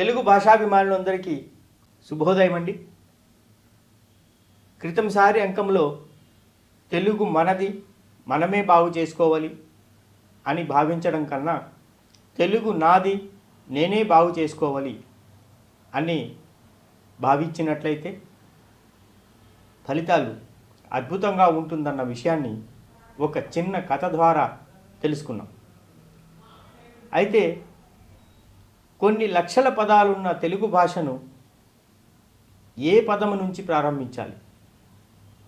తెలుగు భాషాభిమానులందరికీ శుభోదయం అండి క్రితంసారి అంకంలో తెలుగు మనది మనమే బాగు చేసుకోవాలి అని భావించడం కన్నా తెలుగు నాది నేనే బాగు చేసుకోవాలి అని భావించినట్లయితే ఫలితాలు అద్భుతంగా ఉంటుందన్న విషయాన్ని ఒక చిన్న కథ ద్వారా తెలుసుకున్నాం. అయితే కొన్ని లక్షల పదాలున్న తెలుగు భాషను ఏ పదము నుంచి ప్రారంభించాలి?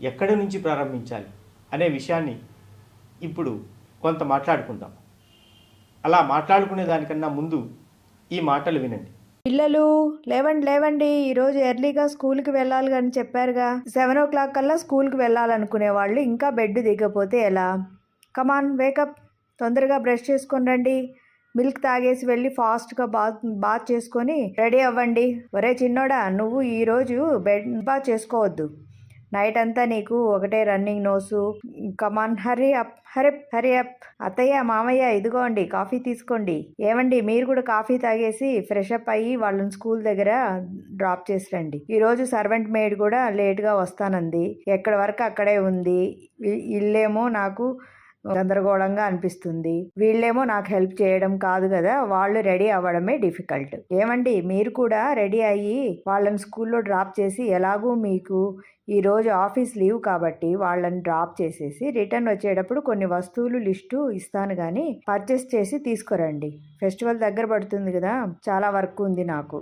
ఎక్కడి నుంచి ప్రారంభించాలి? అనే విషయాన్ని ఇప్పుడు కొంత మాట్లాడుకుందాం. అలా మాట్లాడుకునే దానికన్నా ముందు ఈ మాటలు వినండి. పిల్లలు లేవండి లేవండి ఈరోజు ఎర్లీగా స్కూల్కి వెళ్ళాలి అని చెప్పారుగా. సెవెన్ ఓ క్లాక్ కల్లా స్కూల్కి వెళ్ళాలనుకునే వాళ్ళు ఇంకా బెడ్ దిగపోతే ఎలా? కమాన్ వేకప్ తొందరగా బ్రష్ చేసుకొని రండి. మిల్క్ తాగేసి వెళ్ళి ఫాస్ట్గా బాత్ బాత్ చేసుకొని రెడీ అవ్వండి. ఒరే చిన్నోడా నువ్వు ఈరోజు బెడ్ బాత్ చేసుకోవద్దు. నైట్ అంతా నీకు ఒకటే running nose. Come on hurry up hurry up hurry up. అత్తయ్య మామయ్య ఇదిగోండి కాఫీ తీసుకోండి. ఏమండి మీరు కూడా కాఫీ తాగేసి ఫ్రెష్ అప్ అయ్యి వాళ్ళని స్కూల్ దగ్గర డ్రాప్ చేసి రండి. ఈరోజు సర్వెంట్ మేడ్ కూడా లేట్గా వస్తానంది. ఎక్కడి వరకు అక్కడే ఉంది. ఇల్లేమో నాకు గందరగోళంగా అనిపిస్తుంది. వీళ్ళేమో నాకు హెల్ప్ చేయడం కాదు కదా వాళ్ళు రెడీ అవ్వడమే డిఫికల్ట్. ఏమండి మీరు కూడా రెడీ అయ్యి వాళ్ళని స్కూల్లో డ్రాప్ చేసి ఎలాగూ మీకు ఈరోజు ఆఫీస్ లీవ్ కాబట్టి వాళ్ళని డ్రాప్ చేసేసి రిటర్న్ వచ్చేటప్పుడు కొన్ని వస్తువులు లిస్టు ఇస్తాను కానీ పర్చేస్ చేసి తీసుకురండి. ఫెస్టివల్ దగ్గర పడుతుంది కదా చాలా వర్క్ ఉంది నాకు.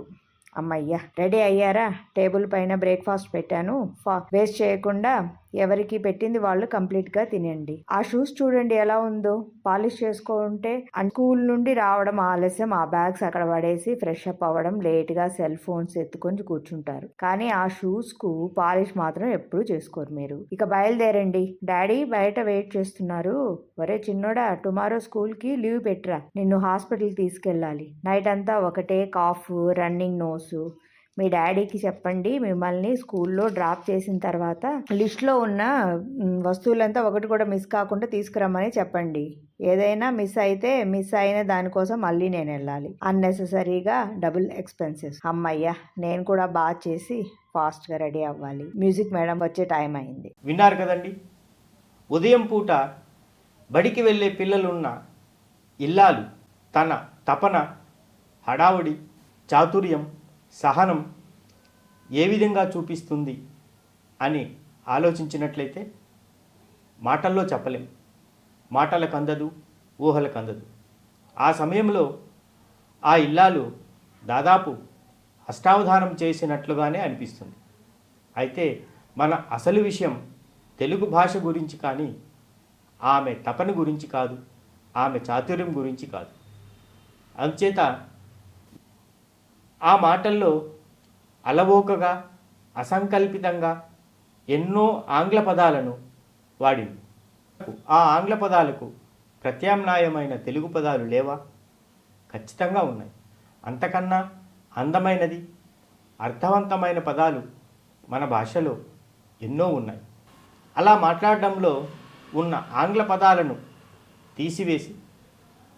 అమ్మయ్యా రెడీ అయ్యారా? టేబుల్ పైన బ్రేక్ఫాస్ట్ పెట్టాను. ఫా- వేస్ట్ చేయకుండా ఎవరికి పెట్టింది వాళ్ళు కంప్లీట్గా తినండి. ఆ షూస్ చూడండి ఎలా ఉందో. పాలిష్ చేసుకుంటే స్కూల్ నుండి రావడం ఆలస్యం. ఆ బ్యాగ్స్ అక్కడ పడేసి ఫ్రెష్ అప్ అవ్వడం లేట్గా సెల్ ఫోన్స్ ఎత్తుకొని కూర్చుంటారు. కానీ ఆ షూస్కు పాలిష్ మాత్రం ఎప్పుడూ చేసుకోరు మీరు. ఇక బయలుదేరండి. డాడీ బయట వెయిట్ చేస్తున్నారు. ఒరే చిన్నోడా టుమారో స్కూల్కి లీవ్ పెట్టరా? నిన్ను హాస్పిటల్ తీసుకెళ్ళాలి. నైట్ అంతా ఒకటే కాఫ్ రన్నింగ్ నోస్ మీ డాడీకి చెప్పండి మిమ్మల్ని స్కూల్లో డ్రాప్ చేసిన తర్వాత లిస్ట్లో ఉన్న వస్తువులంతా ఒకటి కూడా మిస్ కాకుండా తీసుకురమ్మని చెప్పండి. ఏదైనా మిస్ అయితే మిస్ అయిన దానికోసం మళ్ళీ నేను వెళ్ళాలి. అన్నెసెసరీగా డబుల్ ఎక్స్పెన్సెస్. అమ్మయ్యా నేను కూడా బాగా చేసి ఫాస్ట్గా రెడీ అవ్వాలి. మ్యూజిక్ మేడం వచ్చే టైం అయింది. విన్నారు కదండి? ఉదయం పూట బడికి వెళ్ళే పిల్లలున్న ఇల్లాలు తన తపన హడావుడి చాతుర్యం సహనం ఏ విధంగా చూపిస్తుంది అని ఆలోచించినట్లయితే మాటల్లో చెప్పలేం. మాటలకు అందదు ఊహలకు అందదు. ఆ సమయంలో ఆ ఇల్లాలు దాదాపు అష్టావధానం చేసినట్లుగానే అనిపిస్తుంది. అయితే మన అసలు విషయం తెలుగు భాష గురించి కానీ ఆమె తపన గురించి కాదు ఆమె చాతుర్యం గురించి కాదు. అందుచేత ఆ మాటల్లో అలవోకగా అసంకల్పితంగా ఎన్నో ఆంగ్ల పదాలను వాడింది ఆ ఆంగ్ల పదాలకు ప్రత్యామ్నాయమైన తెలుగు పదాలు లేవా? ఖచ్చితంగా ఉన్నాయి. అంతకన్నా అందమైనది అర్థవంతమైన పదాలు మన భాషలో ఎన్నో ఉన్నాయి. అలా మాట్లాడడంలో ఉన్న ఆంగ్ల పదాలను తీసివేసి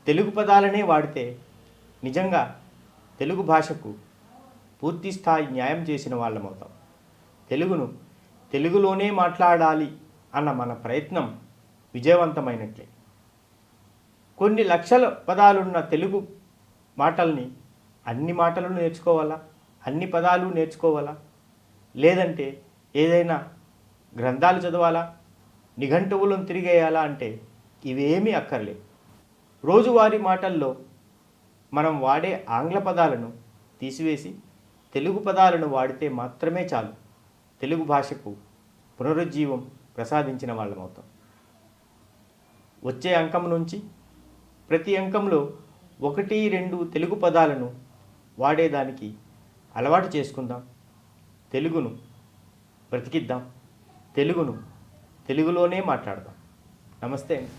తెలుగు పదాలనే వాడితే నిజంగా తెలుగు భాషకు పూర్తి స్థాయి న్యాయం చేసిన వాళ్ళమవుతాం. తెలుగును తెలుగులోనే మాట్లాడాలి అన్న మన ప్రయత్నం విజయవంతమైనట్లే. కొన్ని లక్షల పదాలున్న తెలుగు మాటల్ని అన్ని మాటలు నేర్చుకోవాలా? అన్ని పదాలు నేర్చుకోవాలా? లేదంటే ఏదైనా గ్రంథాలు చదవాలా? నిఘంటువులను తిరిగేయాలా అంటే ఇవేమీ అక్కర్లేదు రోజువారీ మాటల్లో మనం వాడే ఆంగ్ల పదాలను తీసివేసి తెలుగు పదాలను వాడితే మాత్రమే చాలు. తెలుగు భాషకు పునరుజ్జీవం ప్రసాదించిన వాళ్ళమవుతాం. వచ్చే అంకం నుంచి ప్రతి అంకంలో ఒకటి రెండు తెలుగు పదాలను వాడేదానికి అలవాటు చేసుకుందాం. తెలుగును బ్రతికిద్దాం. తెలుగును తెలుగులోనే మాట్లాడదాం. నమస్తే